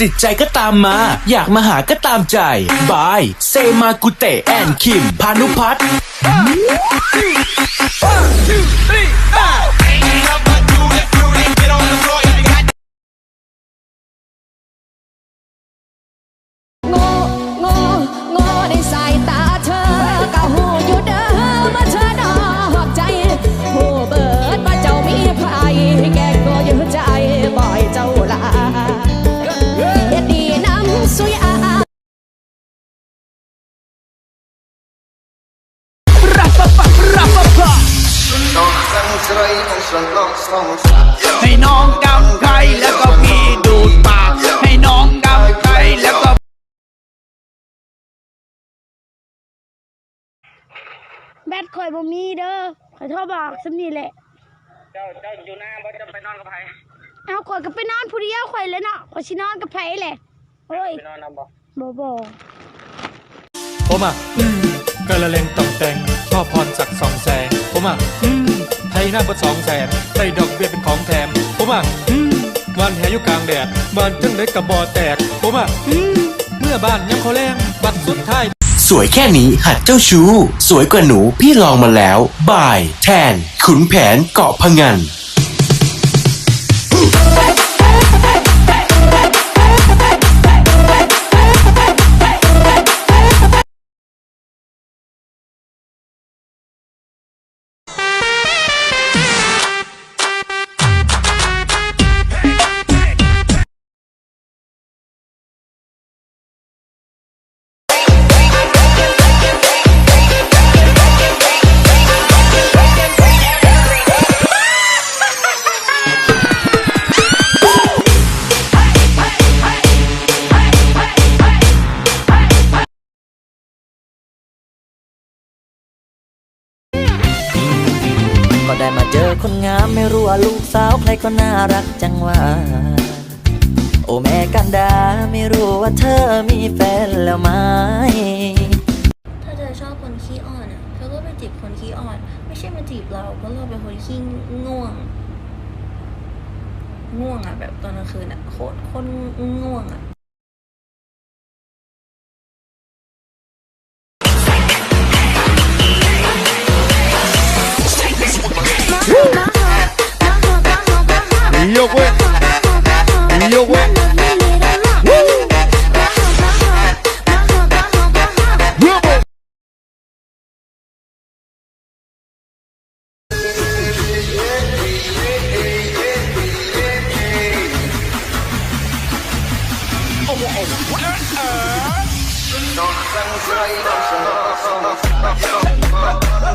ติดใจก็ตามมา อยากมาหาก็ตามใจ บาย เซมากุเตะแอนคิม พานุพัฒน์ ให้น้องกำไกแล้วก็พี่ดูดปากให้น้องกำไกแล้วก็แบตข่อยบ่มีเด้อข่อยโทรบอกสำนี่แหละ เจ้าเจ้าอยู่หน้าบ่จะไปนอนกับไผเอาข่อยก็ไปนอนผู้เดียวข่อยเลยเนาะข่อยสินอนกับไผแหละโอ้ยไปนอนนำบ่บ่บ่ผมอะอืมกระเลงต่องแต่งชอบพรสักสองแสงผมอะอืมไท ยหน้าเบดสองแสนได้ดอกเบี้ยเป็นของแถมผมอะอืมวันแหอยู่กลางแดดบ้านจังเล็กกับบอแตกผมอะเมื่อบ้านยังขอแรงบัดสุดท้าย สวยแค่นี้หัดเจ้าชู้ สวยกว่าหนูพี่ลองมาแล้วบาย แทน ขุนแผนเกาะพะงัน ได้มาเจอคนงามไม่รู้ว่าลูกสาวใครก็น่ารักจังว่า โอ้แม่กันดาไม่รู้ว่าเธอมีแฟนแล้วไหมถ้าเธอชอบคนขี้อ่อนอะเธอก็ไปจีบคนขี้อ่อน ไม่ใช่มาจีบเราเพราะเราเป็นคนขี้ง่วง ง่วงอะ แบบตอนกลางคืนอะโคตรโคนง่วงอะ Don't say you're